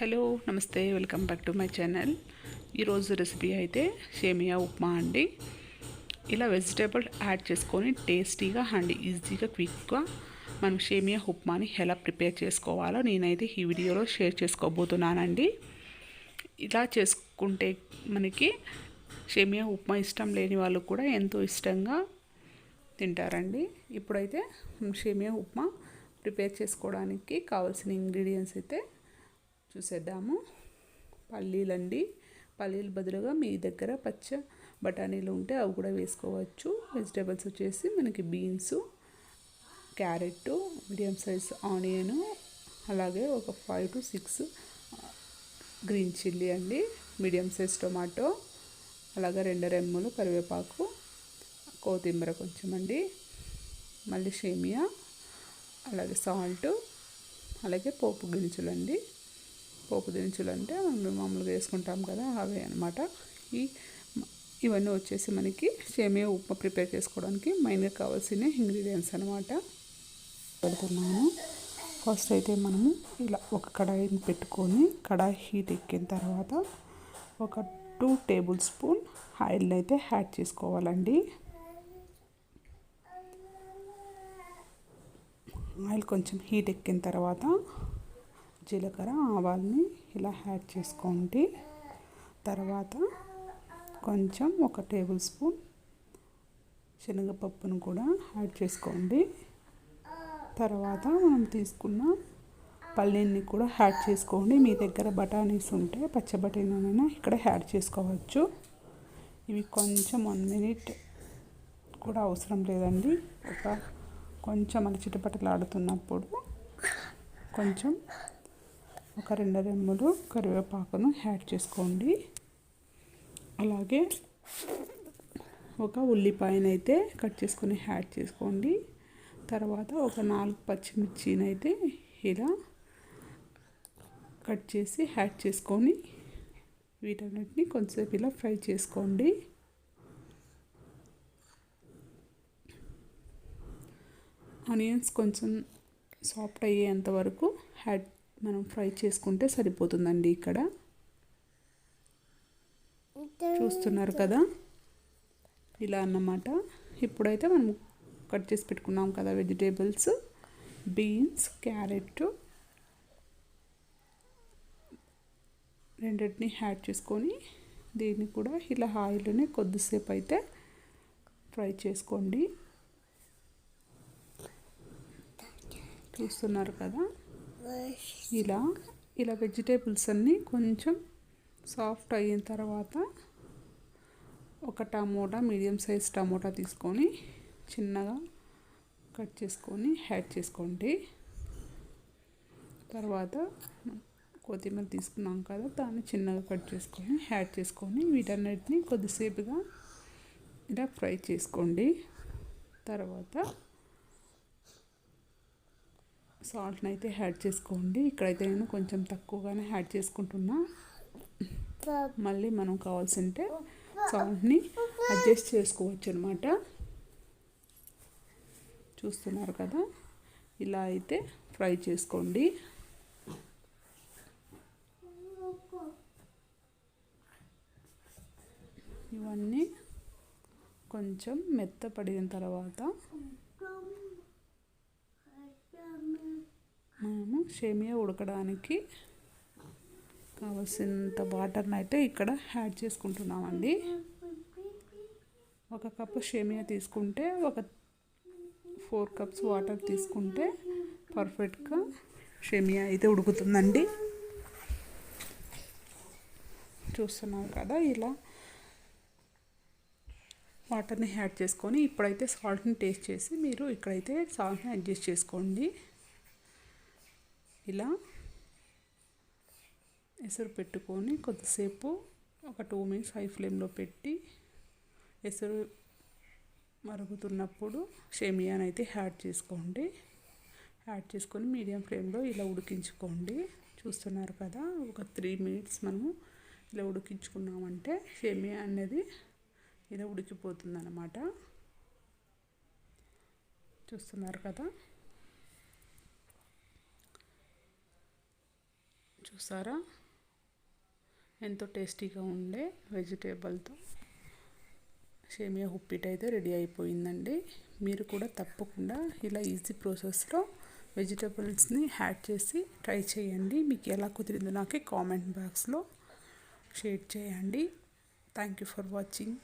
Hello నమస్తే welcome back to my channel. ఈరోజు recipe అయితే సేమియా ఉప్మా అండి. ఇలా వెజిటేబుల్ యాడ్ చేసుకొని టేస్టీగా అండ్ ఈజీగా క్విక్గా మనం సేమియా ఉప్మాని ఎలా ప్రిపేర్ చేసుకోవాలో నేనైతే ఈ వీడియోలో షేర్ చేసుకోబోతున్నానండి. ఇలా చేసుకుంటే మనకి సేమియా ఉప్మా ఇష్టం లేని వాళ్ళు కూడా ఎంతో ఇష్టంగా తింటారండి. ఇప్పుడైతే సేమియా ఉప్మా ప్రిపేర్ చేసుకోవడానికి కావాల్సిన ఇంగ్రీడియంట్స్ అయితే చూసేద్దాము. పల్లీలండి. పల్లీలు బదులుగా మీ దగ్గర పచ్చ బఠానీలు ఉంటే అవి కూడా వేసుకోవచ్చు. వెజిటేబుల్స్ వచ్చేసి మనకి beans carrot medium size onion అలాగే ఒక five to six green chilli అండి. మీడియం సైజ్ టొమాటో అలాగే రెండు రెమ్మలు కరివేపాకు కొత్తిమీర కొంచెం అండి. మళ్ళీ సేమియా అలాగే సాల్ట్ అలాగే పోపు గింజలు అండి పోపు దినుసులు అంటే మనం మామూలుగా వేసుకుంటాం కదా అవే అనమాట ఈ ఇవన్నీ వచ్చేసి మనకి సేమియా ఉప్మా ప్రిపేర్ చేసుకోవడానికి మెయిన్గా కావాల్సిన ఇంగ్రీడియంట్స్ అనమాట పెడుతున్నాను. ఫస్ట్ అయితే మనము ఇలా ఒక కడాయిని పెట్టుకొని కడాయి హీట్ ఎక్కిన తర్వాత ఒక టూ టేబుల్ స్పూన్ ఆయిల్ని అయితే యాడ్ చేసుకోవాలండి. ఆయిల్ కొంచెం హీట్ ఎక్కిన తర్వాత జీలకర్ర ఆవాల్ని ఇలా యాడ్ చేసుకోండి. తర్వాత కొంచెం ఒక టేబుల్ స్పూన్ శనగపప్పును కూడా యాడ్ చేసుకోండి. తర్వాత మనం తీసుకున్న పల్లీని కూడా యాడ్ చేసుకోండి. మీ దగ్గర బఠానీస్ ఉంటే పచ్చబఠానీనైనా ఇక్కడ యాడ్ చేసుకోవచ్చు. ఇవి కొంచెం వన్ మినిట్ కూడా అవసరం లేదండి. ఒక కొంచెం మన చిటపటలాడుతున్నప్పుడు కొంచెం ఒక రెండు రెమ్మలు కరివేపాకును యాడ్ చేసుకోండి. అలాగే ఒక ఉల్లిపాయనైతే కట్ చేసుకొని యాడ్ చేసుకోండి. తర్వాత ఒక నాలుగు పచ్చిమిర్చినైతే ఇలా కట్ చేసి యాడ్ చేసుకొని వీటన్నిటిని కొంచెంసేపు ఇలా ఫ్రై చేసుకోండి. ఆనియన్స్ కొంచెం సాఫ్ట్ అయ్యేంత వరకు యాడ్ మనం ఫ్రై చేసుకుంటే సరిపోతుందండి ఇక్కడ. చూస్తున్నారు కదా? ఇలా అన్నమాట. ఇప్పుడైతే మనం కట్ చేసి పెట్టుకున్నాం కదా వెజిటేబుల్స్ బీన్స్ క్యారెట్ రెండింటిని యాడ్ చేసుకొని దీన్ని కూడా ఇలా ఆయిల్లోనే కొద్దిసేపు అయితే ఫ్రై చేసుకోండి. చూస్తున్నారు కదా? ఇలా ఇలా వెజిటేబుల్స్ అన్నీ కొంచెం సాఫ్ట్ అయిన తర్వాత ఒక టమోటా మీడియం సైజ్ టమోటా తీసుకొని చిన్నగా కట్ చేసుకొని యాడ్ చేసుకోండి. తర్వాత కొత్తిమీర తీసుకున్నాం కదా దాన్ని చిన్నగా కట్ చేసుకొని యాడ్ చేసుకొని వీటన్నిటిని కొద్దిసేపుగా ఇలా ఫ్రై చేసుకోండి. తర్వాత సాల్ట్ని అయితే యాడ్ చేసుకోండి. ఇక్కడైతే నేను కొంచెం తక్కువగానే యాడ్ చేసుకుంటున్నా. మళ్ళీ మనం కావాల్సింటే సాల్ట్ని అడ్జస్ట్ చేసుకోవచ్చు అనమాట చూస్తున్నారు కదా? ఇలా అయితే ఫ్రై చేసుకోండి. ఇవన్నీ కొంచెం మెత్తపడిన తర్వాత మనము సేమియా ఉడకడానికి కావలసినంత వాటర్ని అయితే ఇక్కడ యాడ్ చేసుకుంటున్నామండి. ఒక కప్పు సేమియా తీసుకుంటే ఒక ఫోర్ కప్స్ వాటర్ తీసుకుంటే పర్ఫెక్ట్గా సేమియా అయితే ఉడుకుతుందండి. చూస్తున్నాం కదా ఇలా వాటర్ని యాడ్ చేసుకొని ఇప్పుడైతే సాల్ట్ని టేస్ట్ చేసి మీరు ఇక్కడైతే సాల్ట్ని అడ్జస్ట్ చేసుకోండి. ఇలా ఎసరు పెట్టుకొని కొద్దిసేపు ఒక టూ మినిట్స్ హై ఫ్లేమ్లో పెట్టి ఎసరు మరుగుతున్నప్పుడు షేమియాని అయితే యాడ్ చేసుకోండి. యాడ్ చేసుకొని మీడియం ఫ్లేమ్లో ఇలా ఉడికించుకోండి. చూస్తున్నారు కదా ఒక త్రీ మినిట్స్ మనము ఇలా ఉడికించుకున్నామంటే షేమియా అనేది ఇలా ఉడికిపోతుంది అన్నమాట చూస్తున్నారు కదా? చూసారా? ఎంతో టేస్టీగా ఉండే వెజిటేబుల్తో. సేమియా ఉప్పిట్ అయితే రెడీ అయిపోయిందండి. మీరు కూడా తప్పకుండా ఇలా ఈజీ ప్రాసెస్లో వెజిటేబుల్స్ని యాడ్ చేసి ట్రై చేయండి. మీకు ఎలా కుదిరిందో నాకు కామెంట్ బాక్స్లో షేర్ చేయండి. Thank you for watching.